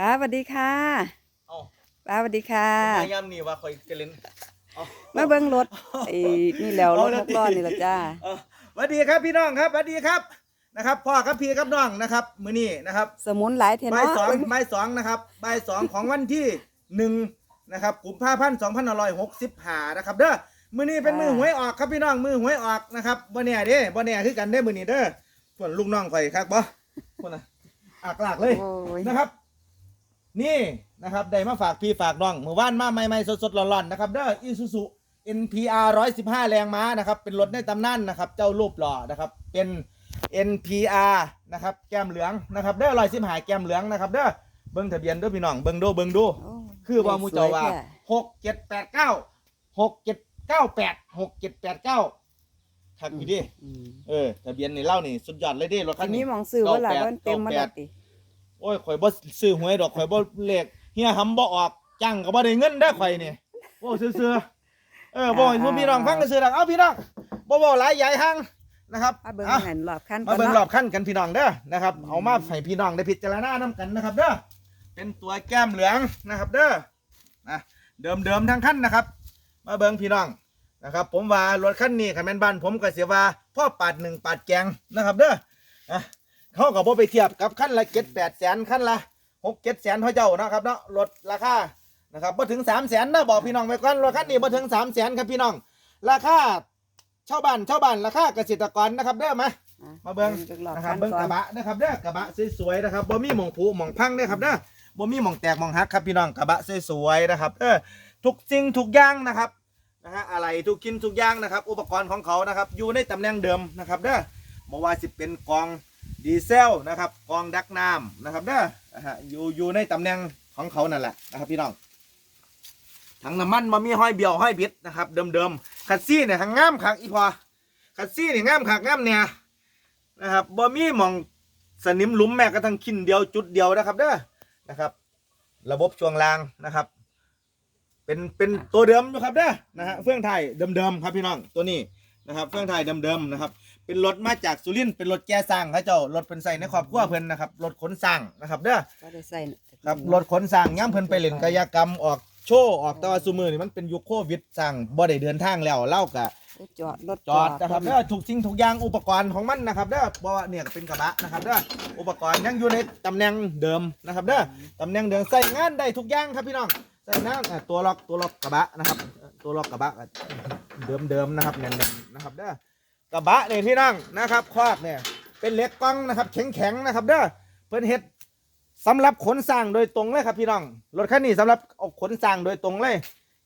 ป้าสวัสดีค่ะเอ้าป้าสวัสดีค่ะ พยายามนี่ว่าคอยจะเล่นเอามาเบิ้งรถไอ้นี่แล้วรถหกล้อนี่ละจ้า เออสวัสดีครับพี่น้องครับสวัสดีครับนะครับพ่อครับพี่ครับน้องนะครับ มื้อนี้นะครับสมุนหลายเทนบ่ายเนาะสองเบิ่งบ่ายสองนะครับบ่ายสองของวันที่หนึ่งนะครับกุมภาพันธ์สองพันร้อยหกสิบห้านะครับเด้อมื้อนี้เป็นมือหวยออกครับพี่น้องมือหวยออกนะครับบ่เนี่ยเด้บ่เนี่ยคือกันเด้อมื้อนี้เด้อส่วนลูกน้องข่อยครับบ่คนน่ะอากลากเลยโอ้ยนะครับ นี่นะครับได้มาฝากพี่ฝากน้องเมื่อวานมาใหม่ๆสดๆร้อนๆนะครับเด้ออีซูซู NPR 115 แรงม้านะครับ เป็นรถในตำนานนะครับ เจ้ารูปหล่อนะครับ เป็น NPR นะครับ แก้มเหลืองนะครับเด้อรอยสิบหายแก้มเหลืองนะครับเด้อเบิ้งทะเบียนเด้อพี่น้องเบิ้งดูเบิ้งดูโอ้ยคือว่าหมูเจ้าว่าสยแท้หกเจ็ดแปดเก้าหกเจ็ดเก้าแปดหกเจ็ดแปดเก้าทักอยู่ดิอืมเออทะเบียนนี่เล่านี่สุดยอดเลยดิรถคัอันนนี้นี้มองซื้อว่าล่ะเก้าแปดว่าเต็มมาแล้วเก้าแปดติ โอ้ยข่อยบ่ซื้อหวยดอกข่อยบ่เลขเฮียหำบ่ออกจังก็บ่ได้เงินได้อข่อยนี่โอ้ซื่อๆเออบ่ให้พวกพี่น้องฟังซื่อๆดอกเอาพี่น้องบ่เว้าหลายใหญ่หังนะครับมาเบิ้งอะ หันรอบคันมาเบิ่งรก่อนบขั้นกันพี่น้องเด้อนะครับ เอามาให้พี่น้องได้พิจารณานํกันนะครับเด้อเป็นตัวแก้มเหลืองนะครับ เด้อนะเดิมๆทั้งขั้นนะครับ มาเบิ่งพี่น้องนะครับ ผมว่ารถคันนี้คันแม่นบ้านผมก็เสียว่าพ่อปาดหนึ่งปาดแกงนะครับ เด้ออะ เขาก็บ่ไปเทียบกับขั้นละ7 8แสนขั้นละ6 7แสนเท่าเจ้านะครับเนาะรถราคานะครับบ่ถึง3แสนนะบอกพี่น้องไว้ก่อนรถคันนี้บ่ถึง3แสนครับพี่น้อง ราคาชาวบ้านชาวบ้านราคาเกษตรกรนะครับเด้อมามาเบิ่งรอบนะคคัรับนเบิ้งก่กอนระบะนะครับเด้อกระบะสวยๆนะครับบ่มีหมองผุหมองพังเด้อครับเด้อบ่มีหมองแตกหมองหักครับพี่น้องกระบะสวยๆนะครับเออทุกสิ่งทุกอย่างนะครับนะฮะอะไรทุกชิ้นทุกอย่างนะครับ อุปกรณ์ของเขานะครับ อยู่ในตำแหน่งเดิมนะครับเด้อบ่ว่าสิเป็นกอง ดีเซลนะครับกองดักน้ำนะครับเด้อนะฮะอยู่อยู่ในตำแหน่งของเขานั่นแหละนะครับพี่น้องถังน้ำมันบ่มีห้อยเบียวห้อยบิดนะครับเดิมๆคัดซี่เนี่ยหางงามคักอีพอคัดซี่นี่ยงามคักงามเนี่ยนะครับบ่มีมองสนิมหลุมแม้กระทั่งขินเดียวจุดเดียวนะครับเด้อนะครับ ระบบช่วงล่างนะครับ เป็นเป็นตัวเดิมอยู่ครับเด้อนะฮะเฟื่องไทยเดิมๆครับพี่น้องตัวนี้นะครับเฟื่องไทยเดิมๆนะครับ เป็นรถมาจากสุรินทร์เป็นรถแก่สร้างครับเจ้ารถเป็นใส่ในครอบครัวเพิ่นนะครับรถขนสร้างนะครับเด้อก็ได้ใส่ครับรถขนสร้างย่ำเพิ่นไปเล่นกายกรรมออกโชว์ออกแตว่าซุมือนี่มันเป็นยุคโควิดสร้างบ่ได้เดินทางแล้วเล่ากะจอดรถจอดนะครับเด้อถูกจริงถูกอย่างอุปกรณ์ของมันนะครับเด้อเพราะว่าเนี่ยเป็นกระบะนะครับเด้ออุปกรณ์ยังอยู่ในตำแหน่งเดิมนะครับเด้อตำแหน่งเดิมใส่งานได้ทุกอย่างครับพี่น้องใส่งานอะตัวล็อกตัวล็อกกระบะนะครับ ตัวล็อกกระบะเดิมเดิมๆนะครับแน่นๆนะครับเด้อ กระบะเนี่ยพี่น้องนะครับคอกเนี่ยเป็นเหล็กกล้องนะครับ แข็งแข็งๆนะครับเด้อเพิ่นเฮ็ดสำหรับขนสร้างโดยตรงเลยครับพี่น้องรถคันนี้สำหรับเอาขนสร้างโดยตรงเลย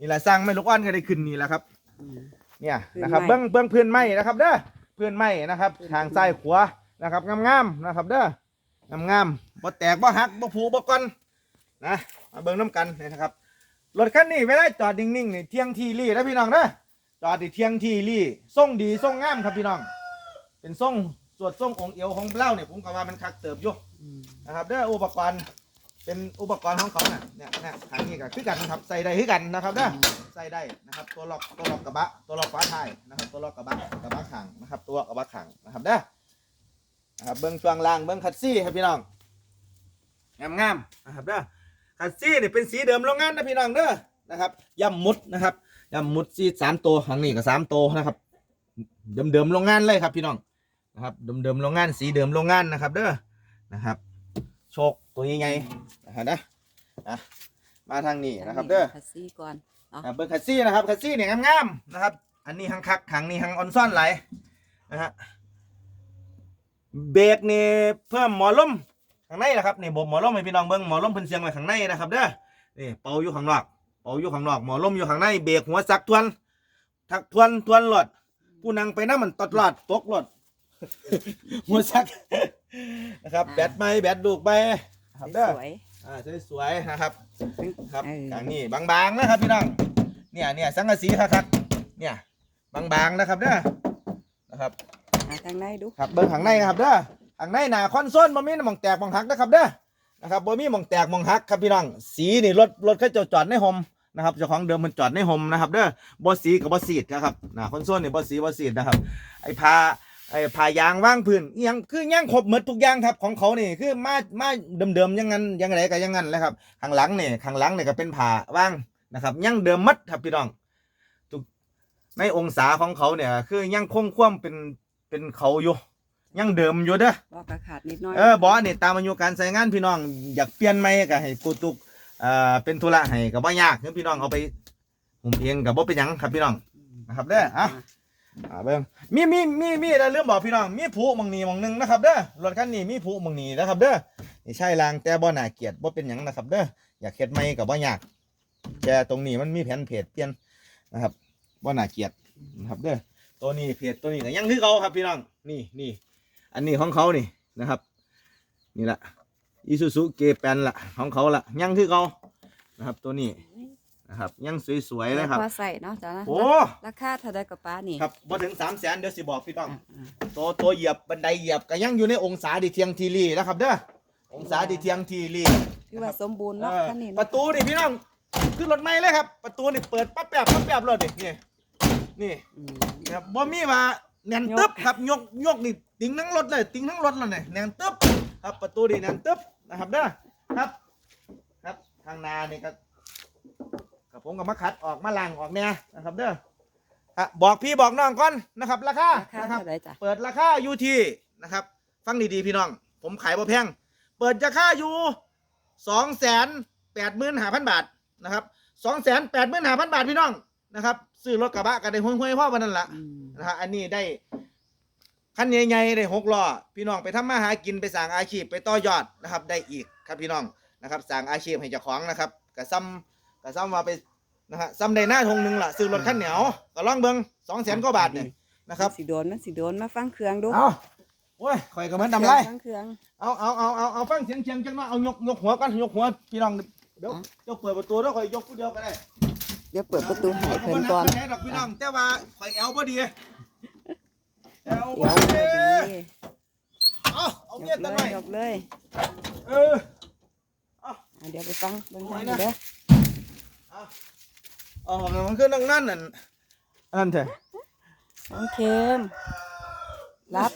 นี่แหละสร้างไม่ลูกอ้อนก็ได้ขึ้นนี่แหละครับอืมเนี่ยพื้นนะครับไม้เบื้องเบื้องพื้นไม้นะครับเด้อพื้นไม้นะครับพื้นทางซ้ายขวานะครับงามๆนะครับเด้องามๆบ่แตกบ่หักบ่ผูบ่ก่อนนะมาเบิ่งน้ำกันนี่นะครับรถคันนี้เวลาจอดนิ่งๆนี่เที่ยงทีรี่นะพี่น้องเด้อ จอดที่เที่ยงทีรี่ทรงดีทรงงามครับพี่น้อง เป็นทรงสวดทรงองค์เอวของเล่าเนี่ยผมก็ว่ามันคักเติบอยู่นะครับเด้ออุปกรณ์เป็นอุปกรณ์ของเขาน่ะเนี่ยเนี่ยทางนี้ก็คือกันครับใส่ได้คือกันนะครับเด้อใส่ได้นะครับตัวล็อกตัวล็อกกระบะตัวล็อกฝาท้ายนะครับตัวล็อกกระบะกระบะขังนะครับ ตัวกระบะขังนะครับเด้อนะครับเบิ้องช่วงล่างเบิ้องคัดซี่ครับพี่น้องงามงามนะครับเด้อคัดซี่เนี่ยเป็นสีเดิมโรงงานนะพี่น้องเด้อนะครับย่ำมุดนะครับ ย่ำมุดสีสามตัวหางนี้ก็สามตัวนะครับเดิมเดิมๆโรงงานเลยครับ พี่น้องนะครับเดิมเดิมๆโรงงานสีเดิมโรงงานนะครับ เด้อนะครับโชคตัวใหญ่ๆนะครับนะอะมาทางนี้นะครับเด้อคัสซี่ก่อนอ่าเบิ้งคัสซี่นะครับคัสซี่เนี่ยงามๆนะครับ อันนี้หังคักขังนี่หังออนซ่อนไหลนะฮะเบรกนี่เพิ่มหมอลมข้างในนะครับนี่บบหมอลมให้พี่น้องเบิ้งหมอลมเพิ่นเสียงไว้ข้างในนะครับเด้อนี่เป่าอยู่ข้างนอก เป่าอยู่ข้างนอกหมอลมอยู่ข้างในเบรกหัวสักทวนทักทวนทวนหลดผู้นั่งไปน้ำมันตดหลอดตกหลดหัวสักนะครับแบตไปแบตดูกไปนะครับเด้อสวยอ่าสวยๆนะครับๆครับเออทางนี้บางๆนะครับพี่น้องเนี่ยเนี่ยสังกะสีครับเนี่ยบางๆนะครับเด้อนะครับอะทางในดูครับเบิ้งข้างในนะครับเด้อข้างในหนาคอนโซลบ่มีหม่องแตกหม่องหักนะครับเด้อนะครับบ่มีหม่องแตกหม่องหักครับพี่น้องสีนี่รถรถเขาเจะจอดในโฮม นะครับเจ้าของเดิมมันจอดในโฮมนะครับเด้อบ่สีกับบ่สีดนะครับหนาคอนโซลนี่บ่สีบ่สีดนะครับ ไอ้พาไอ้ผ่ายางว่างพื้นอิหยังคือยังครบหมดทุกอย่างครับของเขานี่คือมามาเดิมๆอยังงั้นอยังไงก็อยังงั้นแหละครับข้างหลังนี่ข้างหลังนี่ก็เป็นผ่าว่างนะครับยังเดิมหมัดครับพี่น้องทุกในองศาของเขาเนี่ย คือยังคงความเป็นเป็นเขาอยู่ยังเดิมอยู่เด้อบอกกระขาดนิดหน้อยเออบอสนี่ตามอายุการใช้งานพี่น้องอยากเปลี่ยนไหมก็ให้กูตุก เอ่อเป็นธุระให้ก็บ่ยากคือพี่น้องเอาไปหุมเองก็บ่เป็นหยังครับพี่น้องนะครับเด้ออะอ่าเบิ่งมีมีมีมีแล้วลืมบอกพี่น้องมีผูหมองนีมองหนึงนะครับเด้อรถคันนี้มีผูหมองนี้นะครับเด้อนี่ใช่รางแต่บ่น่าเกลียดบ่เป็นหยังนะครับเด้ออยากเฮ็ดไหมก็บ่ยากแต่ตรงนี้มันมีแผนเพจเปลี่ยนนะครับบ่น่าเกลียดนะครับเด้อตัวนี้เพจตัวนี้ก็ยังคือเขาครับพี่น้องนี่นี่อันนี้ของเขานี่นะครับ นี่แหละ อีซูซูเกแปนละของเขาละยังคือเขานะครับตัวนี้นะครับยังสวยๆเลยครับพอใส่เนาะจ้านะโอ้ราคาเท่าใดกับป้านี่ครับบ่ถึงสามแสนเดี๋ยวสิบอกพี่ต้องอะอะตัวตัวเหยียบบันไดเหยียบก็ยังอยู่ในองศาดีเทียงทีรีนะครับเด้อองศาดีเทียงทีรีคือว่าสมบูรณ์เอเนาะอคันนี้ปเนาะระตูนี่พี่น้องขึ้นรถไม่เลยครับ ประตูนี่เปิดปั๊บแป๊บปั๊บแป๊บเลยนี่นี่นี่อืมครับบ่มีว่าแน่นตึ๊บครับยกยกนี่ติ้งทั้งรถเลยติ้งทั้งรถแล้วเนี่ยแน่นตึ๊บครับประตูนี่แน่นตึ๊บ นะครับเด้อครับ ครับทางนานี่ก็กับผมกับมาขัดออกมาล้างออกเนี่ยนะครับเด้ออะบอกพี่บอกน้องก่อนนะครับ ราคาราคานะครับ เท่าใดจ้ะ เปิดราคาอยู่ที่นะครับ ฟังดีๆพี่น้อง ผมขายบ่แพง เปิดราคาอยู่สองแสนแปดหมื่นห้าพันบาทนะครับสองแสนแปดหมื่นห้าพันบาทพี่น้องนะครับซื้อรถกระบะกันได้ห้วยๆพ่อวันนั้นละอืม นะฮะอันนี้ได้ คันใหญ่ๆได้หกล้อพี่น้องไปทำมาหากินไปสั่งอาชีพไปต่อยอดนะครับ ได้อีกครับพี่น้องนะครับสั่งอาชีพให้เจ้าของนะครับกระซ้ำกระซ้ำมาไปนะฮะซ้ำได้หน้าทงหนึ่งล่ะซื้อรถคันเหนียวก็ลองเบิ้งสองแสนกว่าบาทเนี่ยนะครับสิโดนมันสิโดนมาฟังเครื่องดูเอาโอ้ยข่อยก็เหมือนทำไรฟังเครื่องเอาเอาเอาเอาเอาฟังเสียงเชียงจังเนาะเอายกยกหัวกันยกหัวพี่น้องเดี๋ยวอะเดี๋ยวเปิดประตูแล้วข่อยยกผู้เดียวก็ได้เดี๋ยวเปิดประตูให้เพิ่นก่อนบ่ได้ดอกพี่น้องแต่ว่าข่อยแอลพอดี แอลพเดี๋อยวพดีอดีเอาเอายเมียกตัเลวหน่อยยยกเลยเอออะเดี๋ยวไปฟังเบิ่งทางโอ้ยนะเด้ออ๋อมันคือนั่งนั่นนั่นอันนั้นเถอะน้องเข้มรับ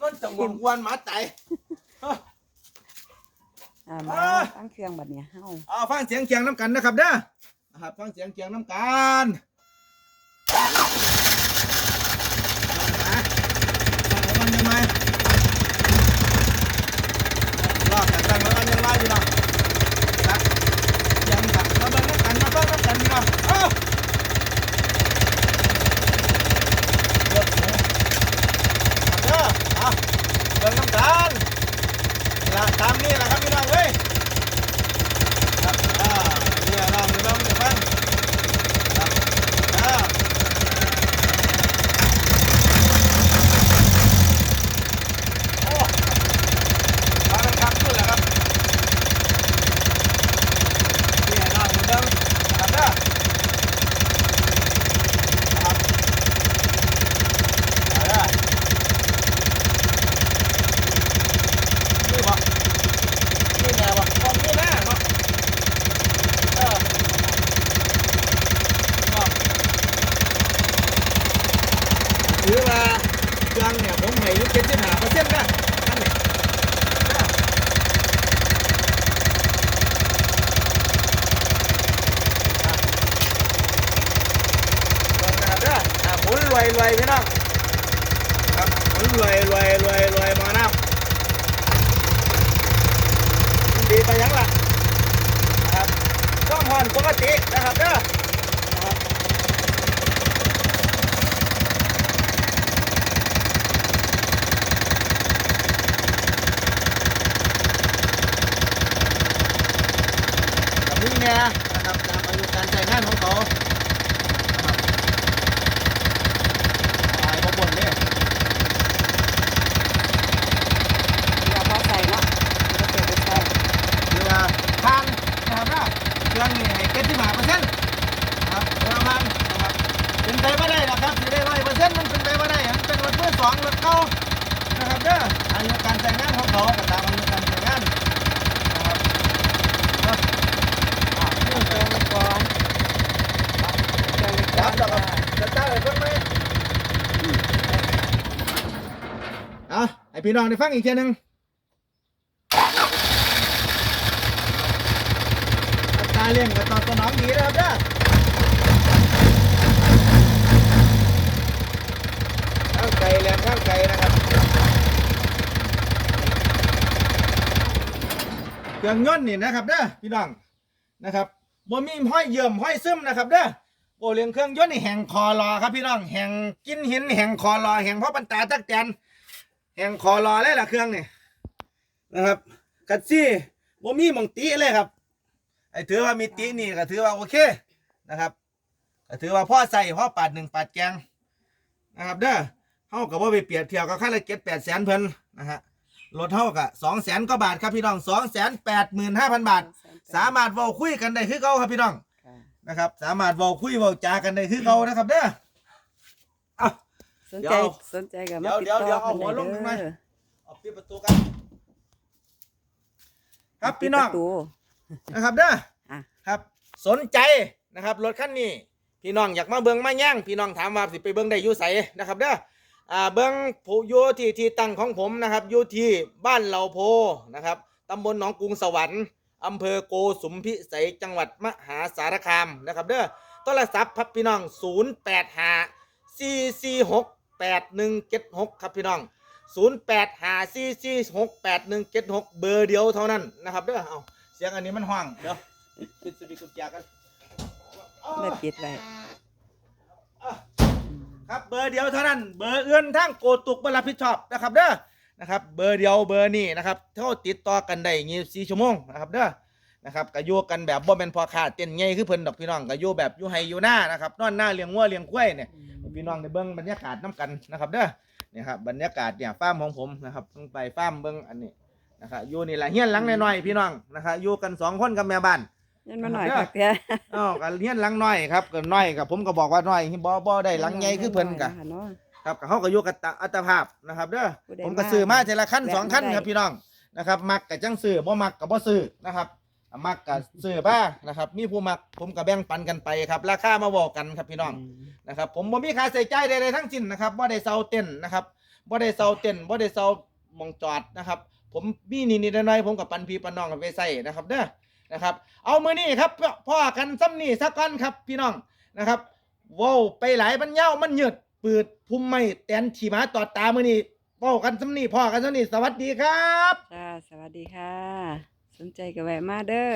ก็จะงวงกวนหมาไตอ่ามาอ่าฟังเครื่องบัดเนี้ยเฮาเอาฟังเสียงเคียงน้ำกันนะครับเด้อนะครับฟังเสียงเคียงน้ำกันนะตั้งไว้มันยังไงรอบแต่ตั้งไว้มันยังไงพี่น้องครับเสียังครับมาเบิ่งน้ำกันมาเบิ่งน้ำกันพี่น้องเอ้าเลือกหมูครับเด้อเอาเบิ่งน้ำกันนี่ละตามนี้แหละครับพี่น้องเว้ย ครับอ่าเนี่ยลองดูลองดูบ้างครับอ่าโอ้มาเป็นครับขึ้นแล้วครับเนี่ยลองดูบ้างนะครับเด้อครับเอาเด้อนี่บ่นี่แน่บ่ตอนนี้แน่เนาะ เออหรือว่าเครื่องเนี่ยผมให้อยู่เจ็ดสิบห้าเปอร์เซ็นต์นะนั่นเนี่ยหมุนร วยรวยพี่น้องครับหมุนรวยรวยรวยรวยมาน้ำดีไปยังล่ะนะครับก็ผ่อนปกตินะครับเด้อนะครับกับนี่เนี่ยนะครับตามอายุการใช้งานของเขานะครับตายก็บ่นเนี่ย เดี๋ยวพอใส่เนาะเดี๋ยวเปิดไปใส่ หรือว่าทางนะครับว่าเครื่องนี่ให้เก็บที่มาเปอร์เซ็นต์นะครับเรือพันนะครับเป็นไปไม่ได้หรอกครับสิได้ร้อยเปอร์เซ็นต์มันเป็นไปไม่ได้มันเป็นรถมือสองรถเก่านะครับ เด้ออายุการใช้งานของเขาก็ตามอายุการใช้งานนะครับเนาะอะเครื่องเครื่องไปก่อนเครื่อรัอบแล้วก็จะจ่ายเพิ่มไหมพี่น้องได้ฟังอีกเทียหนึงอัตราเร่งก็ตอบสนองดีนะครับเด้อข้างไกลแรงข้างไกลนะครับ เครื่องยนต์นี่นะครับเด้อพี่น้องนะครับบ่มีห้อยเยื่อมห้อยซึมนะครับเด้อโอเลี้ยงเครื่องยนต์นี่แห่งคอรอครับพี่น้องแห่งกินหินแห่งคอรอแห่งพ่อปัญตาตักแตนแห่งคอรอเลยล่ะเครื่องนี่นะครับกัดซี่บ่มีหมองตีเลยครับไอ้ถือว่ามีตีนี่ก็ถือว่าโอเคนะครับก็ถือว่าพ่อใส่พ่อปาดหนึ่งปาดแกงนะครับเด้อเฮาก็บ่ไปเปรียบเทียบกับค่าละเจ็ดแปดแสนเพิ่นนะฮะ รถเท่ากับสองแสนกว่าบาทครับพี่น้องสองแสนแปดหมื่นห้าพันบาท สามารถเว้าคุยกันได้คือเขาครับพี่น้องค่ะนะครับ สามารถเว้าคุยเว้าจากันได้คือเขานะครับเด้อเอา สนเดี๋ใจยวสนใจกับเดี๋มายวติดเดี๋ยวต่อเดี๋ยวเอาพิ่นหัวลงได้หน่อยเด้อเอาปิดประตูกัน ครับพี่น้อง ปิดประตู นะครับเด้ออะครับ สนใจนะครับรถคันนี้ พี่น้องอยากมาเบิ่งมาแย่งพี่น้องถามว่าสิไปเบิ่งได้อยู่ไสนะครับเด้อ อ่าเบิ่งผู้อยู่ที่ที่ตั้งของผมนะครับอยู่ที่บ้านเหล่าโพนะครับตำบลหนองกรุงสวรรค์อำเภอโกสุมพิสัยจังหวัดมหาสารคามนะครับเด้อโทรศัพท์ครับพี่น้อง 085 446 8176 ครับพี่น้อง 085446 8176 เบอร์เดียวเท่านั้นนะครับเด้อเอาเสียงอันนี้มันห้องเดี๋ยวปิดสปีกกุญแจกันได้ปิดไว้อะ ครับเบอร์เดียวเท่านั้นเบอร์อื่นทั้งโกตุกบรับผิดชอบนะครับเด้อนะครับเบอร์เดียวเบอร์นี้นะครับเท่าติดต่อกันได้24ชั่วโมงนะครับเด้อนะครับก็อยู่กันแบบบ่แม่นพอขาดเต้นใหญ่คือเพิ่นดอกพี่น้องก็อยู่แบบอยู่ไฮอยู่หน้านะครับนอนหน้าเลี้ยงวัวเลี้ยงควายเนี่ยพี่น้องได้เบิ่งบรรยากาศน้กันนะครับเด้อเนี่ยครับบรรยากาศเนี่ยฟาร์มของผมนะครับเพิ่งไปฟาร์มเบิ่งอันนี้นะครับอยู่นี่ละเฮียนหลังน้อยๆพี่น้องนะครับอยู่กันสองคนกับแม่บ้าน ยันมาหน่อยเด้อคักแท้อ้าวก็เฮียนหลังน้อยครับก็น้อยกับผมก็บอกว่าน้อยบ่บ่ได้หลังใหญ่คือเพิ่นกะเนาะครับก็เขาก็อยู่กับตะอัตภาพนะครับเด้อผู้ใดผมก็ซื้อมาทีละขั้นแวะสองขั้นมาได้ครับพี่น้องนะครับ มักกับจังซื้อบ่มักกับบ่ซื้อนะครับอะมักกับซื้อบ้านะครับ มีผู้มักผมก็แบ่งปันกันไปครับ ราคามาบอกกันครับพี่น้องมนะครับ ผมบ่มีค่าใช้จ่ายใดๆทั้งสิ้นนะครับบ่ได้เซาเต้นนะครับบ่ได้เซาเต้นบ่ได้เซาหมองจอดนะครับ ผมมีนิดๆหน่อยๆผมกับปันพี่ปันน้องกันไปใส่นะครับเด้อ นะครับ เอามือนี่ครับพ่อกันซ้ำนี่สักก่อนครับพี่น้องนะครับว้าวไปหลายบรรเยามันเหยืดปืดพุ่มไม่แตนขี่ม้าตอดตามือนี่พ่อกันซ้ำนี่พ่อกันซ้ำนี่สวัสดีครับสวัสดีค่ะ สนใจก็แวะมาเด้อ